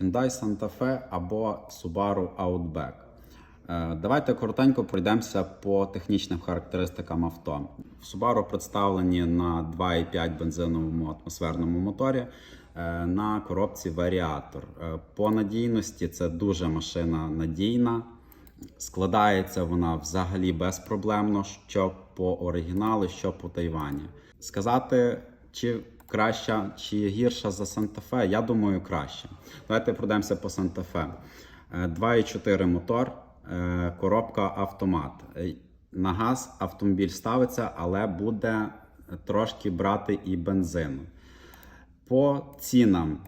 Hyundai Santa Fe або Subaru Outback. Е, Давайте коротенько пройдемося по технічним характеристикам авто. В Subaru представлені на 2,5 бензиновому атмосферному моторі е, на коробці варіатор. Е, По надійності це дуже машина надійна. Складається вона взагалі безпроблемно, що по оригіналу, що по Тайвані. Сказати, чи краща, чи гірша за Санта-Фе, я думаю, краще. Давайте пройдемося по Санта-Фе. Е, 2,4 мотор, е, коробка автомат. Е, На газ автомобіль ставиться, але буде трошки брати і бензину. По цінам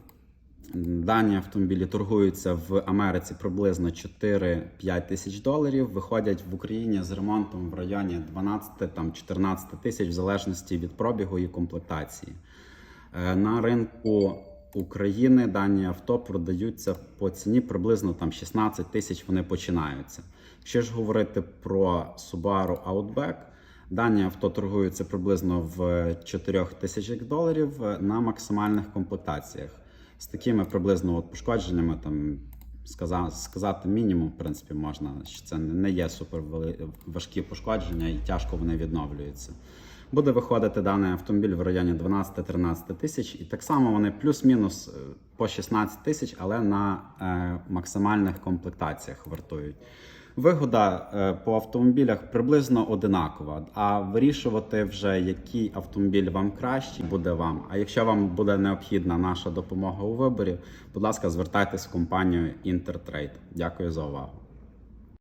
дані автомобілі торгуються в Америці приблизно 4-5 тисяч доларів. Виходять в Україні з ремонтом в районі 12-14 тисяч, в залежності від пробігу і комплектації. Е, На ринку України дані авто продаються по ціні приблизно там 16 тисяч. Вони починаються. Якщо ж говорити про Subaru Outback, Дані авто торгуються приблизно в 4 тисячах доларів е, на максимальних комплектаціях. З такими приблизно от пошкодженнями, там сказа- сказати мінімум, в принципі, можна, що це не є супер важкі пошкодження і тяжко вони відновлюються. Буде виходити даний автомобіль в районі 12-13 тисяч, і так само вони плюс-мінус е, по 16 тисяч, але на е, максимальних комплектаціях вартують. Вигода е, по автомобілях приблизно одинакова. А вирішувати вже який автомобіль вам кращий буде вам. А якщо вам буде необхідна наша допомога у виборі, будь ласка, звертайтесь в компанію Intertrade. Дякую за увагу.